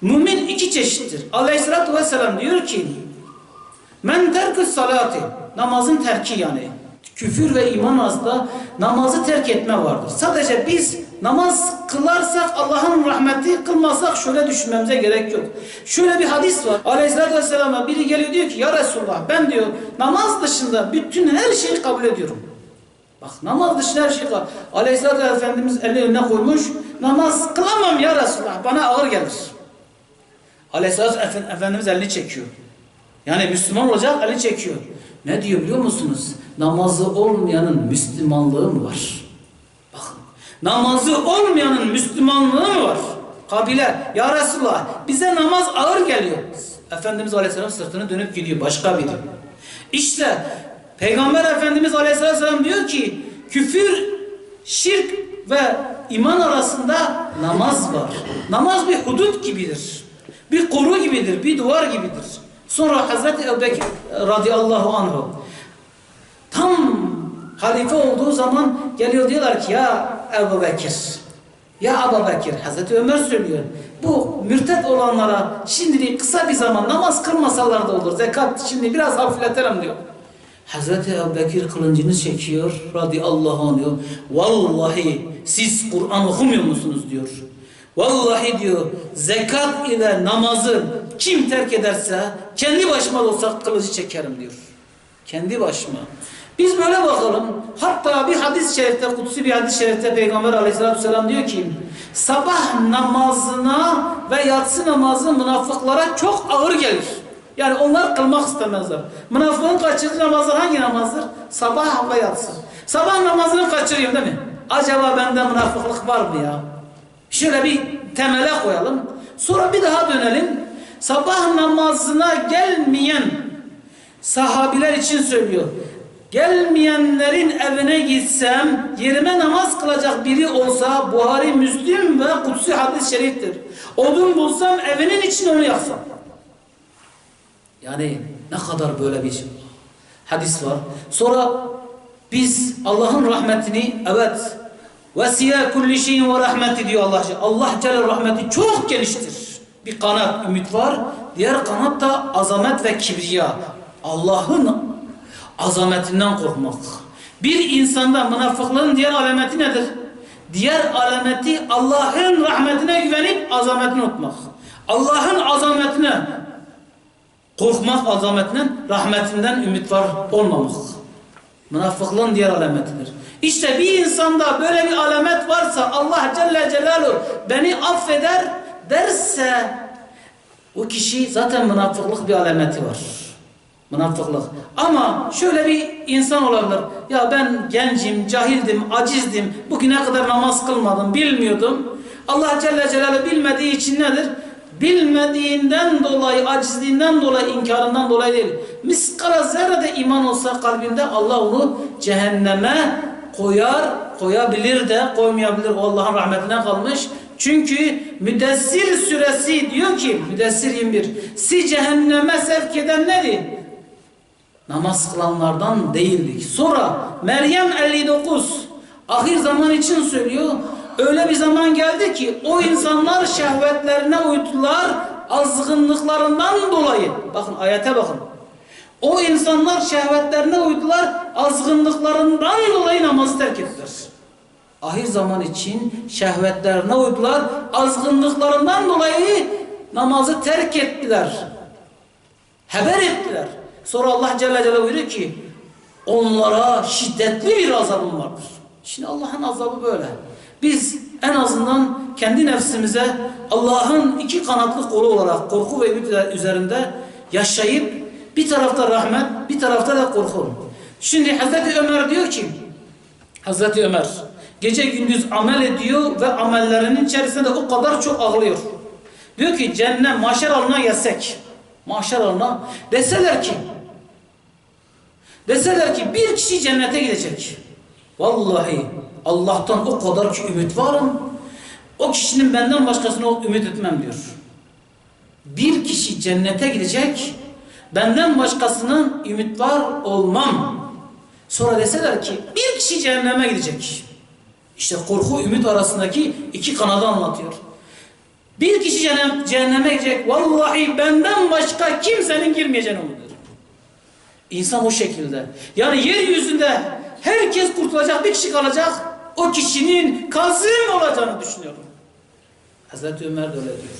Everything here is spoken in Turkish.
Mümin iki çeşittir. Aleyhissalatü vesselam diyor ki Men terkü salati namazın terki yani küfür ve iman arasında namazı terk etme vardır. Sadece biz namaz kılarsak Allah'ın rahmeti kılmasak şöyle düşünmemize gerek yok. Şöyle bir hadis var. Aleyhisselatü Vesselam'a biri geliyor diyor ki ya Resulullah ben diyor namaz dışında bütün her şeyi kabul ediyorum. Bak namaz dışında her şeyi kabul Aleyhisselatü Efendimiz elini önüne koymuş. Namaz kılamam ya Resulullah bana ağır gelir. Aleyhisselatü Efe- Efendimiz elini çekiyor. Yani Müslüman olacak elini çekiyor. Ne diyor biliyor musunuz? Namazı olmayanın Müslümanlığı mı var? Bakın. Namazı olmayanın Müslümanlığı mı var? Kabile. Ya Resulullah bize namaz ağır geliyor. Efendimiz Aleyhisselam sırtını dönüp gidiyor. Başka biri. İşte Peygamber Efendimiz Aleyhisselam diyor ki küfür, şirk ve iman arasında namaz var. Namaz bir hudut gibidir. Bir koru gibidir, bir duvar gibidir. Sonra Hazreti Ebubekir radıyallahu anh tam halife olduğu zaman geliyor diyorlar ki ya Ebu ya Ebu Hazreti Ömer söylüyor. Bu mürtet olanlara şimdilik kısa bir zaman namaz kılmasalar da olur zekat şimdi biraz hafifletelim diyor. Hazreti Ebu Bekir kılıncını çekiyor radıyallahu anh diyor vallahi siz Kur'an okumuyor musunuz? diyor Vallahi diyor zekat ile namazı kim terk ederse kendi başıma olsa kılıcı çekerim diyor. Kendi başıma. Biz böyle bakalım. Hatta bir hadis-i şerifte, kutsi bir hadis-i şerifte Peygamber aleyhissalatü vesselam diyor ki sabah namazına ve yatsı namazı münafıklara çok ağır gelir. Yani onlar kılmak istemezler. Münafığın kaçırdığı namazlar hangi namazdır? Sabah ve yatsı. Sabah namazını kaçırıyorum değil mi? Acaba bende münafıklık var mı ya? Şöyle bir temele koyalım. Sonra bir daha dönelim. Sabah namazına gelmeyen sahabiler için söylüyor. Gelmeyenlerin evine gitsem yerime namaz kılacak biri olsa Buhari, Müslim ve Kutsi hadis-i şeriftir. Odun bulsam evinin için onu yaksam. Yani ne kadar böyle bir hadis var. Sonra biz Allah'ın rahmetini evet Kulli şeyin ve rahmeti diyor Allah. Allah Celle rahmeti çok geniştir. Bir kanat ümit var. Diğer kanat da azamet ve kibriya. Allah'ın azametinden korkmak. Bir insanda münafıklığın diğer alameti nedir? Diğer alameti Allah'ın rahmetine güvenip azametini unutmak. Allah'ın azametine korkmak azametinden, rahmetinden ümit var olmamak. Münafıklığın diğer alametidir. İşte bir insanda böyle bir alamet varsa Allah Celle Celaluhu beni affeder derse o kişi zaten münafıklık bir alameti var. Münafıklık. Ama şöyle bir insan olabilir. Ya ben gencim, cahildim, acizdim. Bugüne kadar namaz kılmadım, bilmiyordum. Allah Celle Celaluhu bilmediği için nedir? Bilmediğinden dolayı, acizliğinden dolayı, inkarından dolayı değil. Miskara zerrede iman olsa kalbinde Allah onu cehenneme koyar, koyabilir de koymayabilir. O Allah'ın rahmetine kalmış. Çünkü Müdessir suresi diyor ki Müdessir 21 si cehenneme sevk eden nedir? Namaz kılanlardan değildik. Sonra Meryem 59 ahir zaman için söylüyor. Öyle bir zaman geldi ki o insanlar şehvetlerine uydular azgınlıklarından dolayı. Bakın ayete bakın. O insanlar şehvetlerine uydular, azgınlıklarından dolayı namazı terk ettiler. Ahir zaman için şehvetlerine uydular, azgınlıklarından dolayı namazı terk ettiler. Haber ettiler. Sonra Allah Celle Celle buyuruyor ki onlara şiddetli bir azabım vardır. Şimdi Allah'ın azabı böyle. Biz en azından kendi nefsimize Allah'ın iki kanatlı kolu olarak korku ve ümit üzerinde yaşayıp bir tarafta rahmet, bir tarafta da korku. Şimdi Hazreti Ömer diyor ki, Hazreti Ömer gece gündüz amel ediyor ve amellerinin içerisinde o kadar çok ağlıyor. Diyor ki cennet mahşer alına gelsek, mahşer alına deseler ki, deseler ki bir kişi cennete gidecek. Vallahi Allah'tan o kadar ki ümit varım. O kişinin benden başkasına ümit etmem diyor. Bir kişi cennete gidecek. Benden başkasının ümit var olmam. Sonra deseler ki bir kişi cehenneme gidecek. İşte korku ümit arasındaki iki kanadı anlatıyor. Bir kişi cehennem, cehenneme gidecek. Vallahi benden başka kimsenin girmeyeceğini umudur. İnsan o şekilde. Yani yeryüzünde herkes kurtulacak, bir kişi kalacak. O kişinin kazım olacağını düşünüyorum. Hazreti Ömer de öyle diyor.